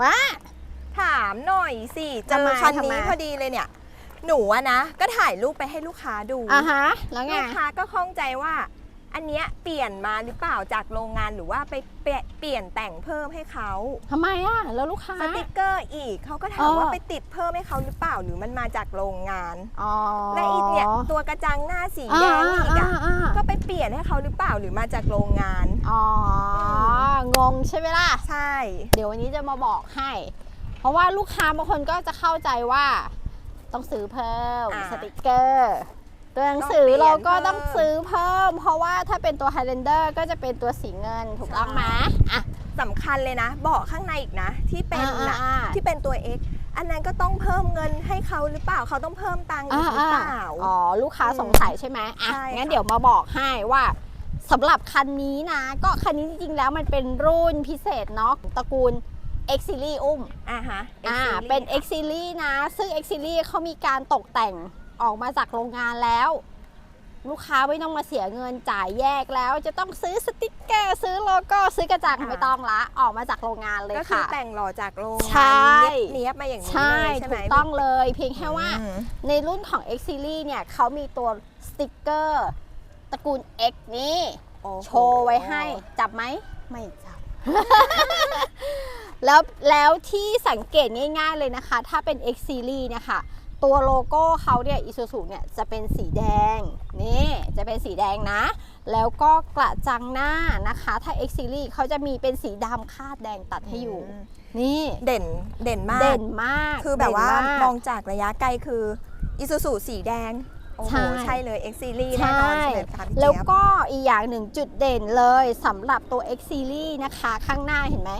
ว่า ถามหน่อยสิเจทำอไมคันทำไมนี้พอดีเลยเนี่ย หนูอะนะ ก็ถ่ายรูปไปให้ลูกค้าดูอ่าฮะ แล้วไง ลูกค้าก็ข้องใจว่า อันเนี้ยเปลี่ยนมาหรือเปล่าจากโรงงานหรือว่าไปเปลี่ยนเปลี่ยนแต่งเพิ่มให้เขาทำไมอะ แล้วลูกค้า สติกเกอร์อีกเขาก็ถามอ๋อว่าไปติดเพิ่มให้เขาหรือเปล่าหรือมันมาจากโรงงาน อ๋อและอีกเนี่ยตัวกระจังหน้าสีอ่าแดงอีกอะอ่าอ่าก็ไปเปลี่ยนให้เขาหรือเปล่าหรือมาจากโรงงาน อ๋อ งงใช่ไหมล่ะ ใช่ เดี๋ยววันนี้จะมาบอกให้ เพราะว่าลูกค้าบางคนก็จะเข้าใจว่า ต้องซื้อเพิ่มอ่า สติกเกอร์ ตัวหนังสือต้องเปลี่ยนเราก็เพิ่มต้องซื้อเพิ่ม เพราะว่าถ้าเป็นตัว Highlander ก็จะเป็นตัวสีเงินถูกต้องไหมอะ สำคัญเลยนะเบาะข้างในอีกนะ ที่เป็นอ่านะอ่าที่เป็นตัว X อันนั้นก็ต้องเพิ่มเงินให้เขาหรือเปล่าเขาต้องเพิ่มตังค์อีกหรือเปล่า อ๋อ ลูกค้าสงสัยใช่ไหมอะ ใช่งั้นค่ะเดี๋ยวมาบอกให้ว่าสำหรับคันนี้นะ ก็คันนี้จริงๆแล้วมันเป็นรุ่นพิเศษเนาะตระกูล X Series อุ้ม อ่าฮะอ่า X-Series เป็น X Series นะ ซึ่ง X Series เขามีการตกแต่ง ออกมาจากโรงงานแล้ว ลูกค้าไม่ต้องมาเสียเงินจ่ายแยกแล้ว จะต้องซื้อสติกเกอร์ซื้อโลโก้ซื้อกระจังอ่าไม่ต้องละออกมาจากโรงงานเลยก็คือค่ะ แต่งหล่อจากโรงใช่ งานเนี้ยบๆมาอย่างนี้ใช่เลยใช่ไหมถูกต้องเลยเพียงแค่ว่าอืม ในรุ่นของ X Series เนี่ยเขามีตัวสติกเกอร์ตระกูล X นี้ โอ้โห โชว์ไว้ให้จับไหม ไม่จับ แล้วแล้วที่สังเกตง่ายๆเลยนะคะ ถ้าเป็น X Series เนะคะ ตัวโลโก้เขาเนี่ย Isuzu เนี่ยจะเป็นสีแดงนี่จะเป็นสีแดงนะ แล้วก็กระจังหน้านะคะ ถ้า X Series เขาจะมีเป็นสีดำคาดแดงตัดให้อยู่มนี่เด่นเด่นมากเด่นมากคือแบบว่าเด่นกมองจากระยะไกลคืออิซูซูสีแดงโอ้โหใช่ใช่เลย X Series แน่นอนใช่ไหมคะพี่แล้วเจี๊ยบก็อีกอย่างหนึ่งจุดเด่นเลยสำหรับตัว X Series นะคะ ข้างหน้าเห็นไหม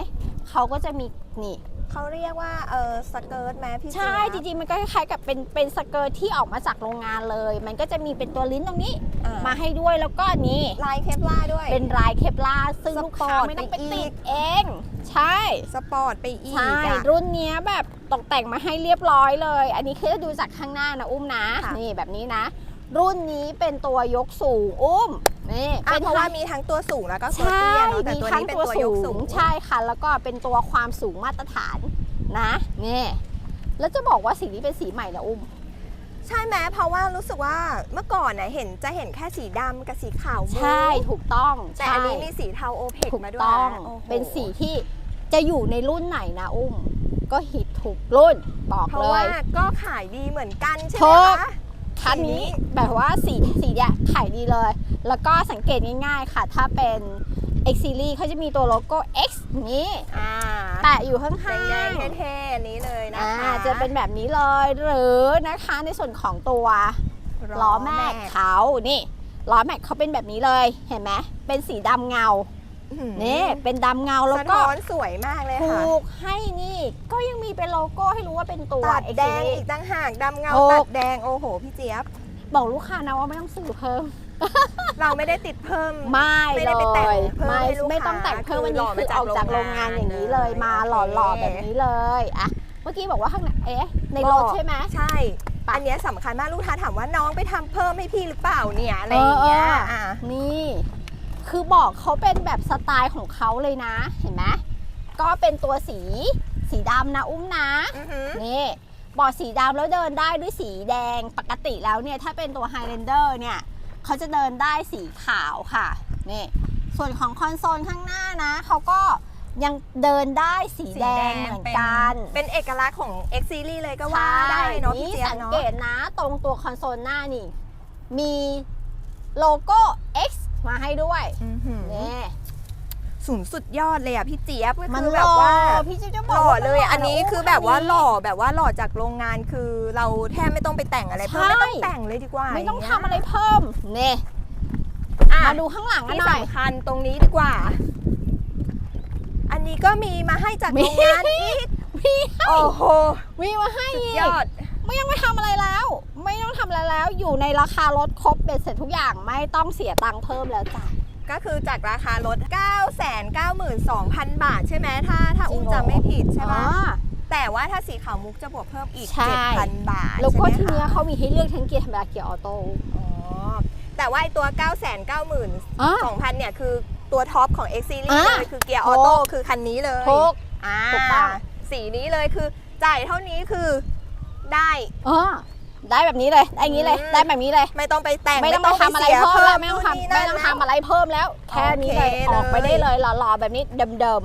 เขาก็จะมีนี่ เขาเรียกว่าเออสเกิร์ตไหมพี่เจี๊ยบใช่จริงๆมันก็คล้ายๆกับเป็นเป็นสเกิร์ตที่ออกมาจากโรงงานเลย มันก็จะมีเป็นตัวลิ้นตรงนี้อ่ามาให้ด้วยแล้วก็นี่ลายเคปลาร์ด้วย เป็นลายเคปลาร์ซึ่งสลูกปอค้าร์ตไม่ต้องไปไปอีติกดเอง ใช่สปอร์ตไปอีกใช่อะ รุ่นเนี้ยแบบตกแต่งมาให้เรียบร้อยเลย อันนี้คือดูจากข้างหน้านะอุ้มนะค่ะ นี่แบบนี้นะ รุ่นนี้เป็นตัวยกสูงอุ้มนี่อะเป็นเพราะว่าทั้งมีทั้งตัวสูงแล้วก็ตัวใช่เตี้ยเนาะแต่มีตัวทั้งนี้เป็นตัวตัวยสูกสูง งใช่ค่ะ แล้วก็เป็นตัวความสูงมาตรฐานนะนี่แล้วจะบอกว่าสีนี้เป็นสีใหม่นะอุ้ม ใช่ไหมเพราะว่ารู้สึกว่าเมื่อก่อนน่ะเห็นจะเห็นแค่สีดำกับสีขาวมุกใช่ถูกต้องแต่ใช่อันนี้มีสีเทาโอเพกถูกมาด้วยต้องโอ้โห เป็นสีที่จะอยู่ในรุ่นไหนนะอุ้ม ก็ฮิตถูกรุ่นบอกเพราะเลว่าย ก็ขายดีเหมือนกันใช่ไหถูมกคะ คันนี้แบบว่าสีสีเนี่ยขายดีเลย แล้วก็สังเกตง่ายๆค่ะ ถ้าเป็น X Series เขาจะมีตัวโลโก้ X นี้อ่าแปะอยู่ข้างแดงๆๆเท่ๆอันนี้เลยนะอ่าคะจะเป็นแบบนี้เลยหรือนะคะในส่วนของตัวล้อแม็กเขานี่ล้อแม็กเขาเป็นแบบนี้เลยเห็นไหมเป็นสีดำเงาอื้อหือ นี่เป็นดำเงาแล้วสะก็ท้อนสวยมากเลยถูค่ะกให้นี่ก็ยังมีเป็นโลโก้ให้รู้ว่าเป็นตัวตัด X แดง Series อีกตั้งหากดำเงาถูกตัดแดงโอ้โห พี่เจี๊ยบ บอกลูกค้านะว่าไม่ต้องซื้อเพิ่ม เราไม่ได้ติดเพิ่ม ไม่ไม่เลได้ไปแต่งยเพิ่มไม่ให้ลูกไม่ต้องแต่งค้าเพิ่มวันคือหล่นี้อคือมาจากออกจากโรงงานอย่างนี้เลยโรงงานมาเลยหล่อโอๆเคแบบนี้เลยอะเมื่อกี้บอกว่าข้างในเอ๊ะในรถใช่ไหมใช่ปะอันเนี้ยสำคัญมากลูกค้าถามว่าน้องไปทำเพิ่มให้พี่หรือเปล่าเนี่ยอะไรอย่างเงี้ยเออเอออ่อะนี่ คือบอกเขาเป็นแบบสไตล์ของเขาเลยนะ เห็นไหมก็เป็นตัวสีสีดำนะอุ้มนะอือหือนี่บอดสีดำแล้วเดินได้ด้วยสีแดงปกติแล้วเนี่ยถ้าเป็นตัว Highlander เนี่ยเขาจะเดินได้สีขาวค่ะนี่ส่วนของคอนโซลข้างหน้านะเขาก็ยังเดินได้สีแดงเหมือนกัน เป็นเป็นเอกลักษณ์ของ X Series เลยก็ว่าได้เนาะพี่นี่เจี๊ยบสังเนาะเกตนะตรงตัวคอนโซลหน้านี่ มีโลโก้ X มาให้ด้วยอื้อหือนี่สูงสุดยอดเลยอะพี่เจี๊ยบก็มันคือหแบบล่อว่า พี่จะจะหบอกล่อว่ามัเลยหอันนี้ะคือแบบว่าคันหนี้ล่อแบบว่าหล่อจากโรงงานคือเราแทบไม่ต้องไปแต่งอะไรเพิ่มใช่ไม่ต้องแต่งเลยดีกว่าไม่ต้องย่าทำเยอะไรเพิ่มนี่อะมาดูข้างหลังกันที่หน่อย สำคัญตรงนี้ดีกว่า อันนี้ก็มีมาให้จากมี โรงงานอีกพี่โอ้โหมีมาให้สุดอีกยอด ไม่ยังไม่ทำอะไร แล้วไม่ต้องทำอะไรแล้วอยู่ในราคารถครบเบ็ดเสร็จทุกอย่างไม่ต้องเสียตังค์เพิ่มแล้วจ้ะ ก็คือจากราคารถ 992,000 บาทใช่ไหมถ้าถ้าอุ้มจริงเหรอจำไม่ผิดใช่ไหมอ๋อ แต่ว่าถ้าสีขาวมุกจะบวกเพิ่มอีก ใช่ 7,000 บาทแล้วก็ใช่ทีไหมเนี้ยคะเขามีให้เลือกทั้งเกียร์ธรรมดาเกียร์ออโต้อ๋อแต่ว่าไอตัว 9 9 2 0 0 อะ 0 เนี่ยคือตัวท็อปของ X Series อะเลยคือเกียร์ออโต้คือคันนี้เลยถูก อ่าถูกต้อง สีนี้เลยคือจ่ายเท่านี้คือได้ เออ ได้แบบนี้เลยได้อย่างนี้เลย อืม ได้แบบนี้เลย ไม่ต้องไปแต่งไม่ต้องไปทำอะไรสียเพิ่มแล้วไม่ต้องนู่นนี่ทำไม่นั่นต้องแล้วทำอะไรเพิ่มแล้ว แค่นี้เลย โอเคออกไปเลยได้เลยหล่อๆแบบนี้เดิม